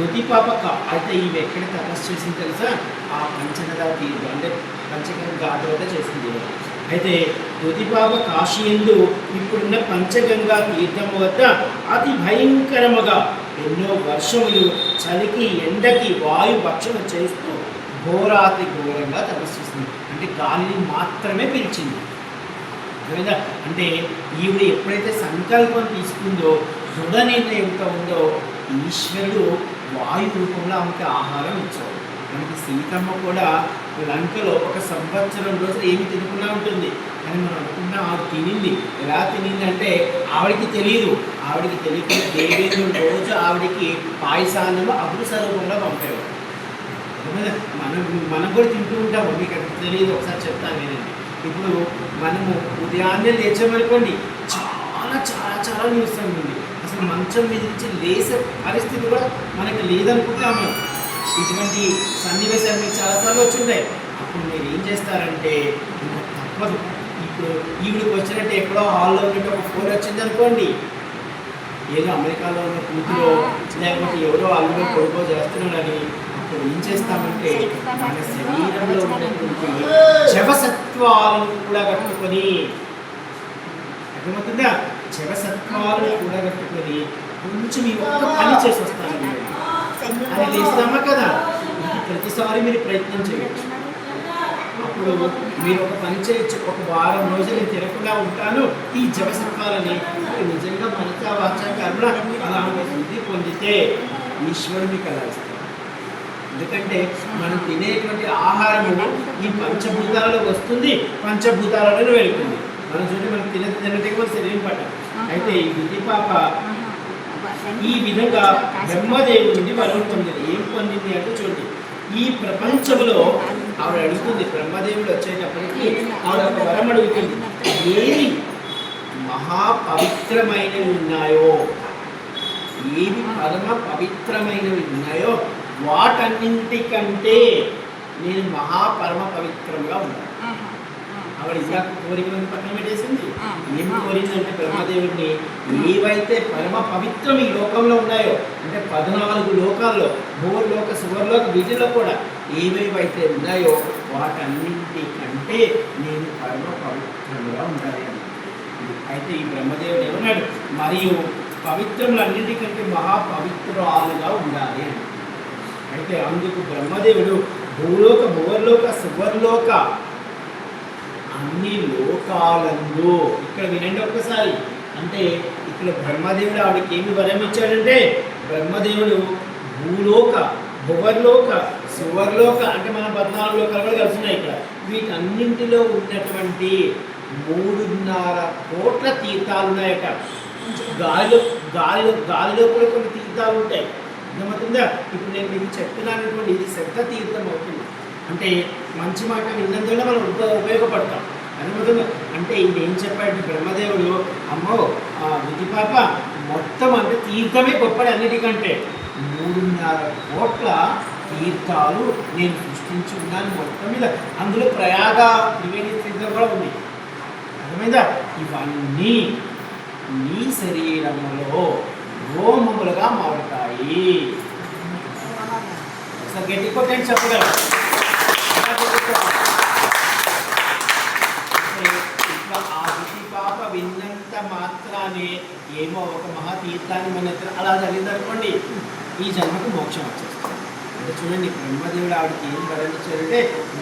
దుతిపాప అయితే ఈమె ఎక్కడ తపస్సు చేసింది తెలుసా? ఆ పంచనద తీర్థం అంటే పంచగంగ ఘాట్ వద్ద చేసింది అయితే దుతిపాప కాశీ ఎందు ఇప్పుడున్న పంచగంగా తీర్థం వద్ద అతి భయంకరముగా ఎన్నో వర్షములు చలికి ఎండకి వాయు భక్షణ చేస్తూ ఘోరాతి ఘోరంగా తపస్సు చేసింది. అంటే గాలిని మాత్రమే పిలిచింది. అర్థమైందా? అంటే ఈవిడ ఎప్పుడైతే సంకల్పం తీసుకుందో దృఢ నిర్ణయంతో ఉందో ఈశ్వరుడు వాయు రూపంలో ఆమెకి ఆహారం ఇచ్చాడు మనకి సీతమ్మ కూడా లంకలో ఒక సంవత్సరం రోజులు ఏమి తినకుండా ఉంటుంది. కానీ మనం అనుకున్నా ఆవిడ తినింది. ఎలా తినింది అంటే ఆవిడకి తెలియదు ఆవిడకి తెలియకుండా దేవేంద్రుడు రోజు ఆవిడకి పాయసాలను అమృత రూపంలో పంపేవాడు మనం మనం కూడా తింటూ ఉంటాము మీకు అది తెలియదు ఒకసారి చెప్తాను నేనండి ఇప్పుడు మనము ఉదయాన్నే లేచామనుకోండి చాలా చాలా చాలా న్యూస్ ఉంది. అసలు మంచం మీద నుంచి లేసే పరిస్థితి కూడా మనకి లేదనుకుంటాము ఇటువంటి సన్నివేశాలు మీకు చాలాసార్లు వచ్చింటాయి. అప్పుడు మీరు ఏం చేస్తారంటే తప్పదు. ఇప్పుడు ఈవిడికి వచ్చినట్టు ఎక్కడో హాల్లో ఉన్నట్టు ఒక ఫోన్ వచ్చింది అనుకోండి. ఏదో అమెరికాలో ఉన్న కూతురు లేకపోతే ఎవరో అల్లుడో కొడుకో చేస్తున్నాడని అప్పుడు ఏం చేస్తామంటే మన శరీరంలో ఉన్నటువంటి జవసత్వాలను కూడా కట్టుకొని అర్థమవుతుందా? జవసత్వాలను కూడా కట్టుకొని కొంచెం ఈ ఒక్క పని చేసి వస్తాను అది లేస్తామా కదా? ఇది ప్రతిసారి మీరు ప్రయత్నం చేయొచ్చు. అప్పుడు మీరు ఒక పని చేయొచ్చు. ఒక వారం రోజులు నేను ఉంటాను. ఈ జవసత్వాలని మీరు నిజంగా మనస వాచ కర్మ అలా శుద్ధి పొందితే ఈశ్వరుడు మీకు అలా ఇస్తాడు. ఎందుకంటే మనం తినేటువంటి ఆహారము ఈ పంచభూతాలలో వస్తుంది. పంచభూతాలలో వెళుతుంది. మనం చూడండి మనం తినే మన శరీరం పట్టాలి అయితే ఈ బుద్ధి పాప ఈ విధంగా బ్రహ్మదేవుడి నుండి వరం పొందింది. ఏం పొందింది అంటే చూడండి ఈ ప్రపంచంలో ఆవిడ అడుగుతుంది బ్రహ్మదేవుడు వచ్చేటప్పటికి ఆవిడ ఒక వరం అడుగుతుంది. ఏవి మహా పవిత్రమైనవి ఉన్నాయో? ఏవి పరమ పవిత్రమైనవి ఉన్నాయో? వాటన్నింటికంటే నేను మహా పరమ పవిత్రంగా ఉన్నాను. ఆవిడ ఇందాక కోరికలను పక్కన పెట్టేసింది. ఏం కోరిందంటే బ్రహ్మదేవుడిని ఏవైతే పరమ పవిత్రం ఈ లోకంలో ఉన్నాయో అంటే పద్నాలుగు లోకాల్లో భూలోక సువర్లోక వీటిలో కూడా ఏవేవైతే ఉన్నాయో వాటన్నింటికంటే నేను పరమ పవిత్రంగా ఉండాలి అయితే ఈ బ్రహ్మదేవుడు ఏమన్నాడు? మరియు పవిత్రములన్నిటికంటే మహా పవిత్రాలుగా ఉండాలి అని. అయితే అందుకు బ్రహ్మదేవుడు భూలోక భువర్లోక సువర్లోక అన్ని లోకాలందు. ఇక్కడ వినండి ఒక్కసారి. అంటే ఇక్కడ బ్రహ్మదేవుడు ఆవిడకి ఏమి వరం ఇచ్చాడంటే బ్రహ్మదేవుడు భూలోక భువర్లోక సువర్లోక అంటే మన పద్నాలుగు లోకాలు కూడా కలుస్తున్నాయి ఇక్కడ. వీటన్నింటిలో ఉన్నటువంటి మూడున్నర కోట్ల తీర్థాలు ఉన్నాయట. గాలిలో గాలిలో గాలిలో కూడా కొన్ని తీర్థాలు ఉంటాయి. అర్థమవుతుందా? ఇప్పుడు నేను మీకు చెప్తున్నాను ఇది శబ్ద తీర్థం అవుతుంది. అంటే మంచి మాట విన్నందువల్ల మనం ఉప- ఉపయోగపడతాం. అర్థమవుతుందా అంటే ఇది ఏం చెప్పాడు బ్రహ్మదేవుడు? అమ్మో ఆ విధి పాప మొత్తం అంటే తీర్థమే గొప్పది అన్నిటికంటే. మూడున్నర కోట్ల తీర్థాలు నేను సృష్టించి ఉన్నాను మొత్తం మీద. అందులో ప్రయాగ త్రివేణి తీర్థం కూడా ఉంది. అర్థమైందా? ఇవన్నీ నీ శరీరములో రోమములుగా మారుతాయి. ఒకసారి గట్టి కొట్టండి చెప్పగలరు ఇట్లా ఆ ఋషి పాప విన్నంత మాత్రానే ఏమో ఒక మహా తీర్థాన్ని మన అలా జరిగిందనుకోండి ఈ జన్మకు మోక్షం వచ్చేస్తుంది. అంటే చూడండి బ్రహ్మదేవుడు ఆవిడకి ఏం వరణించారంటే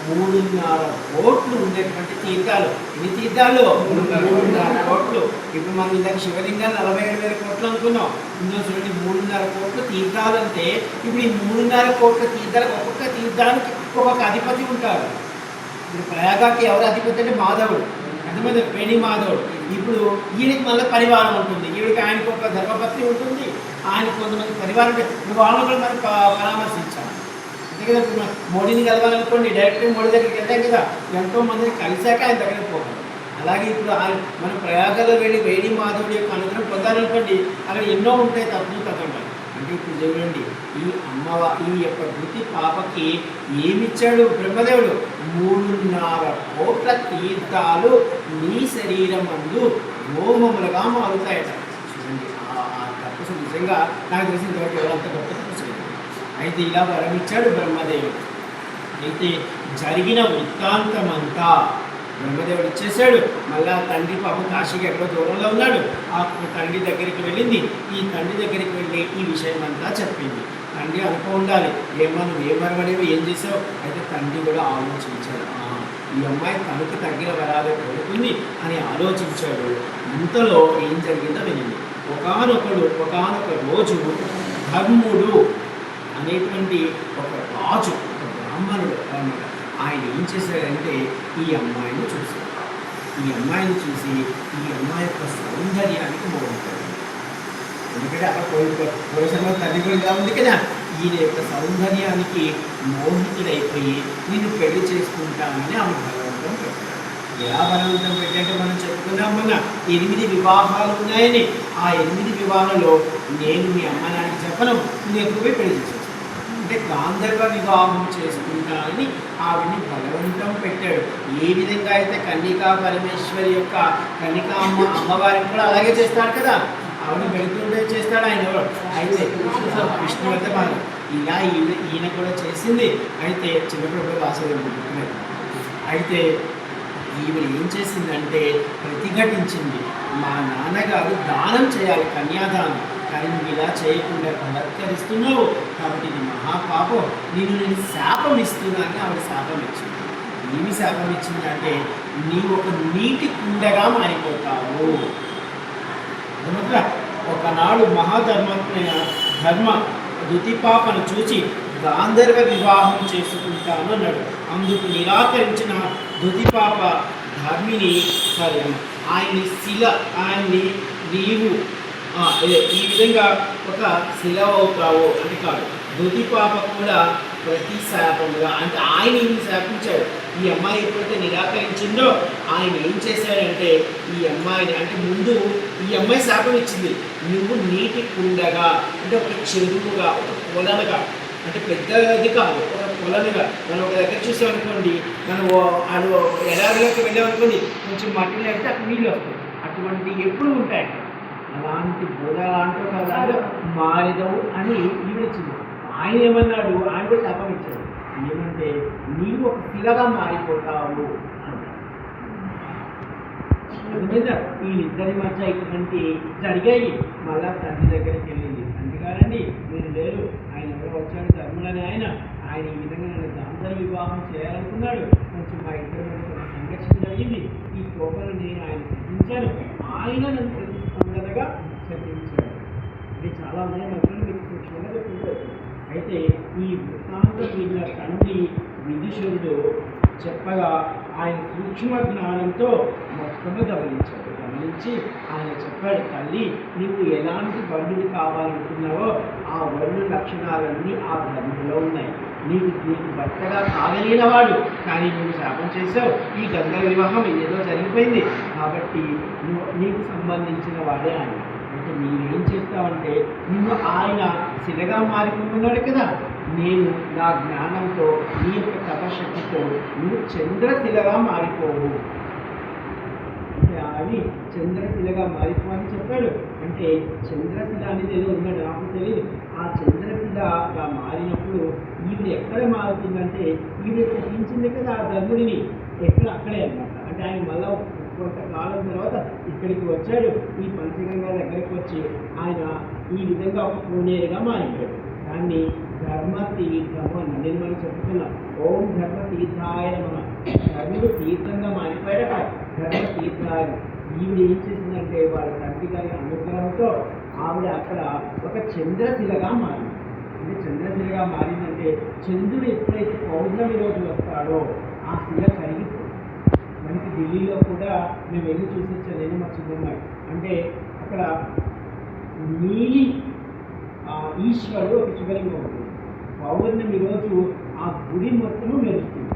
మూడున్నర కోట్లు ఉండేటువంటి తీర్థాలు. ఎన్ని తీర్థాలు? మూడున్నర కోట్లు. ఇప్పుడు మనం ఇందాక శివలింగాన్ని నలభై ఏడు వేల కోట్లు అనుకున్నాం. ఇందులో చూడండి మూడున్నర కోట్లు తీర్థాలు అంటే ఇప్పుడు ఈ మూడున్నర కోట్ల తీర్థాలకు ఒక్కొక్క తీర్థానికి ఒక్కొక్క అధిపతి ఉంటారు ఇప్పుడు ప్రయాగాకి ఎవరు అధిపతి అంటే మాధవుడు. అర్థమైంది? వేణి మాధవుడు ఇప్పుడు ఈయనకి మళ్ళీ పరివారం ఉంటుంది. ఈవిడికి ఆయనకు ఒక ధర్మపత్ని ఉంటుంది. ఆయనకు కొంతమంది పరివారం నువ్వు ఇప్పుడు వాళ్ళని కూడా మనం ప- పరామర్శించాలి. అంతే కదా ఇప్పుడు మోడీని కలవాలనుకోండి డైరెక్ట్గా మోడీ దగ్గరికి వెళ్తాం కదా. ఎంతో మందిని కలిశాక ఆయన దగ్గరికి పోవాలి అలాగే ఇప్పుడు ఆయన మన వెళ్ళి వేణి మాధవుడి యొక్క అనుగ్రహం పొందాలనుకోండి అక్కడ ఎన్నో ఉంటాయి తప్పులు కథలు ఇప్పుడు చూడండి ఈ అమ్మవ ఈ యొక్క వృత్తి పాపకి ఏమిచ్చాడు బ్రహ్మదేవుడు? మూడున్నర కోట్ల తీర్థాలు నీ శరీరం అందు హోమములుగా మారుతాయట. చూడండి ఆ తపస్సు నిజంగా నాకు తెలిసిన ఇంతవరకు ఎవరంత గొప్ప తపస్సు అయితే ఇలా వరమిచ్చాడు బ్రహ్మదేవుడు. అయితే జరిగిన వృత్తాంతమంతా బ్రహ్మదేవుడు ఇచ్చేసాడు మళ్ళా తండ్రి పాపం కాశీకి ఎక్కడో దూరంలో ఉన్నాడు. ఆ తండ్రి దగ్గరికి వెళ్ళింది. ఈ తండ్రి దగ్గరికి వెళ్ళి ఈ విషయం అంతా చెప్పింది. తండ్రి అనుకో ఉండాలి. ఏమను నువ్వు ఏం చేసావు? అయితే తండ్రి కూడా ఆలోచించాడు. "ఆ, ఈ అమ్మాయి తనకు తగ్గిన వరాలే కోరుకుంది అని ఆలోచించాడు. ఇంతలో ఏం జరిగిందో వినింది ఒకనొకడు ఒకనొక రోజు ధర్ముడు అనేటువంటి ఒక రాజు ఒక బ్రాహ్మణుడు అన్నమాట. ఆయన ఏం చేశాడంటే ఈ అమ్మాయిని చూశాడు. ఈ అమ్మాయిని చూసి ఈ అమ్మాయి యొక్క సౌందర్యానికి మోగుతాడు ఎందుకంటే అక్కడ పోషణ తల్లి కూడా ఉంది కదా. ఈయన యొక్క సౌందర్యానికి మోహితుడైపోయి నేను పెళ్ళి చేసుకుంటానని ఆమె బలవంతం పెట్టాడు. ఎలా బలవంతం పెట్టంటే మనం చెప్పుకున్నాం మొన్న ఎనిమిది వివాహాలు ఉన్నాయని. ఆ ఎనిమిది వివాహాలలో నేను మీ అమ్మ నాన్నకి చెప్పను నేను ఎక్కువ పోయి పెళ్ళి చేసేస్తాను అంటే గాంధర్వ వివాహం చేసుకుంటానని ఆవిడని బలవంతం పెట్టాడు. ఏ విధంగా అయితే కన్నికా పరమేశ్వరి యొక్క కన్నికా అమ్మ అమ్మవారిని కూడా అలాగే చేస్తాడు కదా? ఆవిడ వెళుతుంటే చేస్తాడు ఆయన అయితే విష్ణువర్ధ భాగం ఇలా ఈయన ఈయన కూడా చేసింది. అయితే చిన్నప్పుడు వాసవి అయితే ఈవిడ ఏం చేసిందంటే ప్రతిఘటించింది. మా నాన్నగారు దానం చేయాలి కన్యాదానం. కానీ నువ్వు ఇలా చేయకుండా బలత్కరిస్తున్నావు. కాబట్టి ఇది పాపం నేను నేను శాపం ఇస్తున్నానని ఆవిడ శాపం ఇచ్చింది ఏమి శాపం ఇచ్చిందంటే నీవు ఒక నీటి కుండగా మారిపోతావు. ఒకనాడు మహాధర్మజ్ఞ ధర్మ దుతిపాపను చూచి గాంధర్వ వివాహం చేసుకుంటాను అన్నాడు. అందుకు నిరాకరించిన దుతిపాప ధర్మిని సరే ఆయన్ని శిల ఆయన్ని నీవు ఈ విధంగా ఒక శిల అవుతావు అని కాదు. దుతిపాప కూడా ప్రతి శాపముగా అంటే ఆయన ఈయన శాపించాడు? ఈ అమ్మాయి ఎప్పుడైతే నిరాకరించిందో ఆయన ఏం చేశాడంటే ఈ అమ్మాయిని అంటే ముందు ఈ అమ్మాయి శాపం ఇచ్చింది. నువ్వు నీటి కుండగా అంటే ఒక చెరువుగా ఒక పొలనగా అంటే పెద్దది కాదు ఒక పొలనగా. మనం ఒక దగ్గర చూసామనుకోండి మనం ఓ- ఎడారిలోకి వెళ్ళామనుకోండి కొంచెం మట్టిలో అయితే అక్కడ నీళ్ళు వస్తాయి. అటువంటి ఎప్పుడు ఉంటాయి అలాంటి బోధ లాంటి మారిదవు అని ఈవిడిచ్చింది. ఆయన ఏమన్నాడు? ఆయన కూడా శాపం ఇచ్చాడు ఏమంటే నీవు ఒక శిలగా మారిపోతావు అన్నాడు అందుచేత వీళ్ళిద్దరి మధ్య ఇటువంటి జరిగాయి మళ్ళా తండ్రి దగ్గరికి వెళ్ళింది. తండ్రి మీరు లేరు. ఆయన ఎవరో వచ్చాడు ధర్ముడని ఆయన. ఆయన ఈ విధంగా నన్ను దాంతర వివాహం చేయాలనుకున్నాడు. కొంచెం మా ఇద్దరు సంఘర్షణ జరిగింది. ఈ కోపను నేను ఆయన సిద్ధించాను ఆయన నన్ను ప్రతిస్పందనగా చర్చించాడు ఇది చాలా ఉన్నాయి మధ్యలో మీకు సూక్ష్మంగా చెప్తుంటారు అయితే ఈ వృత్తాంత వీళ్ళ తండ్రి విదుషుడు చెప్పగా ఆయన సూక్ష్మ జ్ఞానంతో మొత్తము గమనించాడు. గమనించి ఆయన చెప్పాడు తల్లి నీవు ఎలాంటి బంధువు కావాలనుకున్నావో ఆ వరుణ లక్షణాలన్నీ ఆ గ్రంథంలో ఉన్నాయి. నీకు నీకు భర్తగా కాగలిగినవాడు కానీ నువ్వు శాపం చేసావు ఈ గంగ వివాహం ఏదో జరిగిపోయింది. కాబట్టి నువ్వు నీకు సంబంధించిన వాడే ఆయన. అంటే నీవేం చేస్తావంటే నువ్వు ఆయన శిలగా మారిపోతున్నాడు కదా. నేను నా జ్ఞానంతో నీ యొక్క తపశక్తితో నువ్వు చంద్రశిలగా మారిపోవు. అంటే అని చంద్రశిలగా మారిపోని చెప్పాడు. అంటే చంద్రశిల అనేది ఏదో ఉన్నాడు నాకు తెలియదు ఆ చంద్రశిలగా మారినప్పుడు ఈవిడ ఎక్కడ మారుతుందంటే ఈవిడ సహించింది కదా ఆ ధర్ముడిని ఎక్కడ అక్కడే అన్నమాట. అంటే ఆయన మళ్ళా కొంతకాలం తర్వాత ఇక్కడికి వచ్చాడు. ఈ పంచగంగా దగ్గరికి వచ్చి ఆయన ఈ విధంగా ఒక పూనేరుగా మారిపోయాడు దాన్ని ధర్మ తీర్థము అని నేను మనం చెప్పుకున్నాం ఓం ధర్మ తీర్థాయ మన ధర్ముడు తీర్థంగా మారిపోయాడు అక్కడ ధర్మ తీర్థాయ ఈవిడ ఏం చేసిందంటే వాళ్ళ తండ్రి గారి అనుగ్రహంతో ఆవిడ అక్కడ ఒక చంద్రశిలగా మారింది. అంటే చంద్రశిలగా మారిందంటే చంద్రుడు ఎప్పుడైతే పౌర్ణమి రోజు వస్తాడో ఆ శిల కరిగిపోతుంది. మనకి ఢిల్లీలో కూడా మేము వెళ్ళి చూసి వచ్చాను నేను మా చిన్నమ్మాయి అంటే అక్కడ నీలి ఆ, ఈశ్వరుడు ఒక శివలింగం ఉంటుంది పౌర్ణమి రోజు ఆ గుడి మొత్తము మెరుస్తుంది.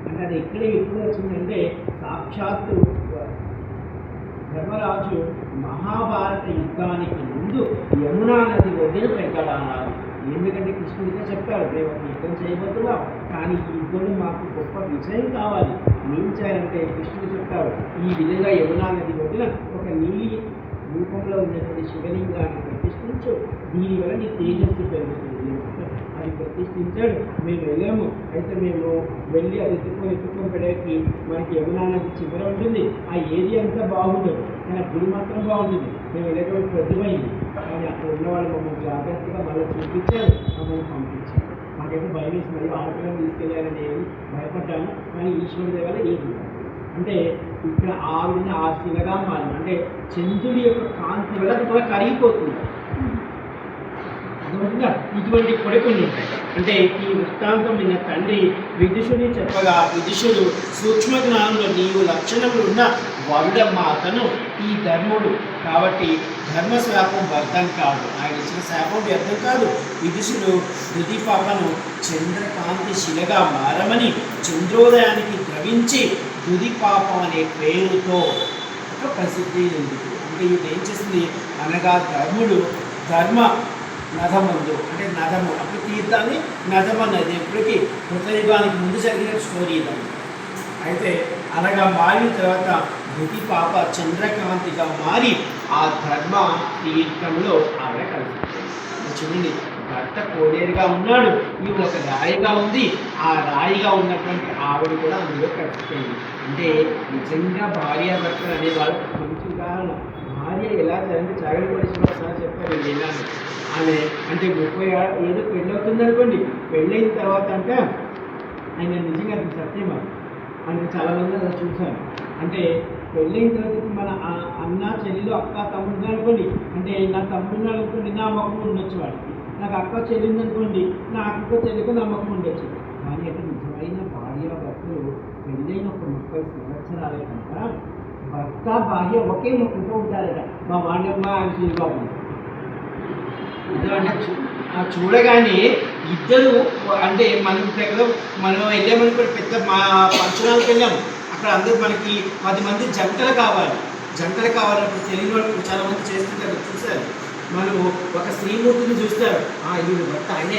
అంటే అది ఎక్కడ ఎప్పుడు వచ్చిందంటే సాక్షాత్తు ధర్మరాజు మహాభారత యుద్ధానికి ముందు యమునా నది ఒడ్డున పెంచాలన్నారు ఎందుకంటే కృష్ణుడితో చెప్పాడు మేము ఒక యుద్ధం చేయబోతున్నాం కానీ ఈ యుద్ధంలో మాకు గొప్ప విజయం కావాలి. ఏం చేయాలంటే కృష్ణుడు చెప్పాడు ఈ విధంగా యమునా నది ఒడ్డున ఒక నీలి రూపంలో ఉన్నటువంటి శివలింగాన్ని ప్రతిష్ఠించు. దీనివల్ల నీ తేజస్సు పెరుగుతుంది. ఎంత ప్రతిష్ఠించాడు. మేము వెళ్ళాము. అయితే మేము వెళ్ళి అది ఎత్తుకొని ఎత్తుకొని పెడేకి మనకి యమునా నది చివర ఉంటుంది. ఆ ఏరియా అంతా బాగుండదు. కానీ ఆ గుడి మాత్రం బాగుంటుంది. మేము వెళ్ళేటప్పుడు ప్రతిమైంది కానీ అక్కడ ఉన్న వాళ్ళు మమ్మల్ని జాగ్రత్తగా మళ్ళీ చూపించారు. మమ్మల్ని పంపించారు. మాకైతే భయం వేసి మరి ఆడపిల్లలు తీసుకెళ్ళారని భయపడ్డాము. భయపడ్డాను కానీ ఈశ్వరుడి దగ్గర ఏది అంటే ఇక్కడ ఆవిడని ఆ శిలగా మారింది అంటే చంద్రుడి యొక్క కాంతి వల్ల కూడా కరిగిపోతుంది. అర్థమవుతుందా? ఇటువంటి కొడుకులు ఉంటాయి. అంటే ఈ వృత్తాంతం విన్న తండ్రి విదుషుని చెప్పగా విదుషుడు సూక్ష్మ జ్ఞానంలో నీవు లక్షణములు ఉన్న వరుడమ్మ అతను ఈ ధర్ముడు. కాబట్టి ధర్మ శాపం వ్యర్థం కాదు. ఆయన ఇచ్చిన శాపం వ్యర్థం కాదు. విదుషుడు ధృతి పాపను చంద్రకాంతి శిలగా మారమని చంద్రోదయానికి ద్రవించి దుదిపాపం అనే పేరుతో ఒక ప్రసిద్ధి ఉంది. అంటే ఇది ఏం చేస్తుంది? అనగా ధర్ముడు ధర్మ నదముందు. అంటే నదము. అప్పుడు తీర్థాన్ని నదం అన్నది ఎప్పటికీ కృతయుగానికి ముందు జరిగిన స్టోరీ ఇదండి అయితే అనగా మారిన తర్వాత ధృతి పాప చంద్రకాంతిగా మారి ఆ ధర్మ తీర్థంలో ఆవిడ కలుగుతుంది చూడండి. భర్త కోడేరుగా ఉన్నాడు. ఈవిడ ఒక రాయిగా ఉంది. ఆ రాయిగా ఉన్నటువంటి ఆవిడ కూడా అందులో కలిసిపోయింది అంటే నిజంగా భార్యాభర్తలు అనేవాళ్ళు మంచి ఉదాహరణ భార్య ఎలా అంటే చాగడి పరిశ్రమ సార్ చెప్పారు వెళ్ళాను ఆమె అంటే ముప్పై ఏదో పెళ్ళి అవుతుంది అనుకోండి పెళ్ళైన తర్వాత అంటే ఆయన నిజంగా అది సత్యమా? అని అంటే చాలా మంది అలా చూశాను అంటే పెళ్ళైన తర్వాత మన అన్న చెల్లెలు అక్క తమ్ముడు అనుకోండి. అంటే నా తమ్ముడు అనుకోండి నా ముఖం ఉండొచ్చు వాడికి. నాకు అక్క చెల్లింది అనుకోండి నా అక్క చెల్లికి నా ముఖం ఉండొచ్చు. కానీ అంటే నిజమైన భార్య భర్తలు పెళ్ళైన ఒక ముప్పై సంవత్సరాలే కనుక భర్త భార్య ఒకే ముఖంతో ఉంటారట మా వాడమ్మ ఆయన శ్రీబాబు చూడగానే ఇద్దరు అంటే మనం ఇప్పుడు మనం వెళ్ళామనుకో పెద్ద మా పంచనాలకు వెళ్ళాము. అక్కడ అందరూ మనకి పది మంది జంటలు కావాలి. జంటలు కావాలన్నప్పుడు తెలియని వాళ్ళు చాలా మంది చేస్తుంటారు. చూసారు? మనం ఒక స్త్రీమూర్తిని చూస్తారు. ఆ ఈవిడ భర్త ఆయనే.